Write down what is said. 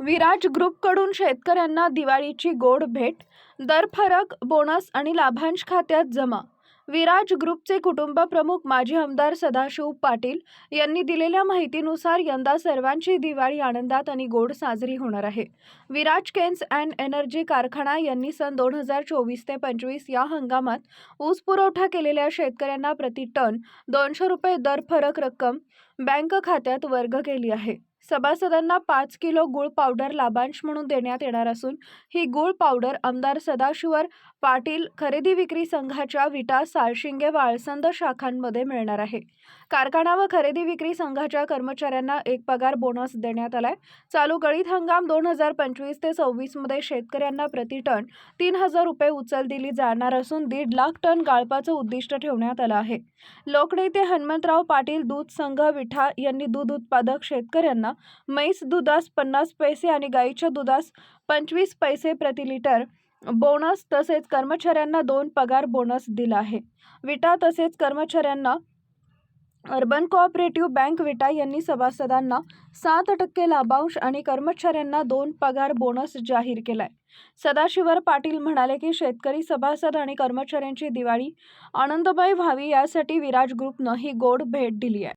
विराज ग्रुपकडून शेतकऱ्यांना दिवाळीची गोड भेट दर फरक बोनस आणि लाभांश खात्यात जमा. विराज ग्रुपचे कुटुंब प्रमुख माजी आमदार सदाशिव पाटील यांनी दिलेल्या माहितीनुसार यंदा सर्वांची दिवाळी आनंदात आणि गोड साजरी होणार आहे. विराज केन्स अँड एनर्जी कारखाना यांनी सन दोन हजार चोवीस ते पंचवीस या हंगामात ऊस पुरवठा केलेल्या शेतकऱ्यांना प्रति टन दोनशे रुपये दर फरक रक्कम बँक खात्यात वर्ग केली आहे. सभासदांना पाच किलो गुळ पावडर लाभांश म्हणून देण्यात येणार असून ही गुळ पावडर आमदार सदाशिवर पाटील खरेदी विक्री संघाच्या विटा साळशिंगे वाळसंद शाखांमध्ये मिळणार आहे. कारखाना व खरेदी विक्री संघाच्या कर्मचाऱ्यांना एक पगार बोनस देण्यात आलाय. चालू गळीत हंगाम दोन हजार पंचवीस ते सव्वीसमध्ये शेतकऱ्यांना प्रति टन तीन हजार रुपये उचल दिली जाणार असून दीड लाख टन गाळपाचं उद्दिष्ट ठेवण्यात आलं आहे. लोकनेते हनुमंतराव पाटील दूध संघ विठा यांनी दूध उत्पादक शेतकऱ्यांना म्हैस दुधास पन्नास पैसे आणि गाईच्या दुधास पंचवीस पैसे प्रति लिटर. बोनस तसेच कर्मचाऱ्यांना दोन पगार बोनस दिला आहे. विटा तसेच कर्मचाऱ्यांना अर्बन कोऑपरेटिव्ह बँक विटा यांनी सभासदांना सात टक्के लाभांश आणि कर्मचाऱ्यांना दोन पगार बोनस जाहीर केलाय. सदाशिवर पाटील म्हणाले की शेतकरी सभासद आणि कर्मचाऱ्यांची दिवाळी आनंदमय व्हावी यासाठी विराज ग्रुपनं ही गोड भेट दिली आहे.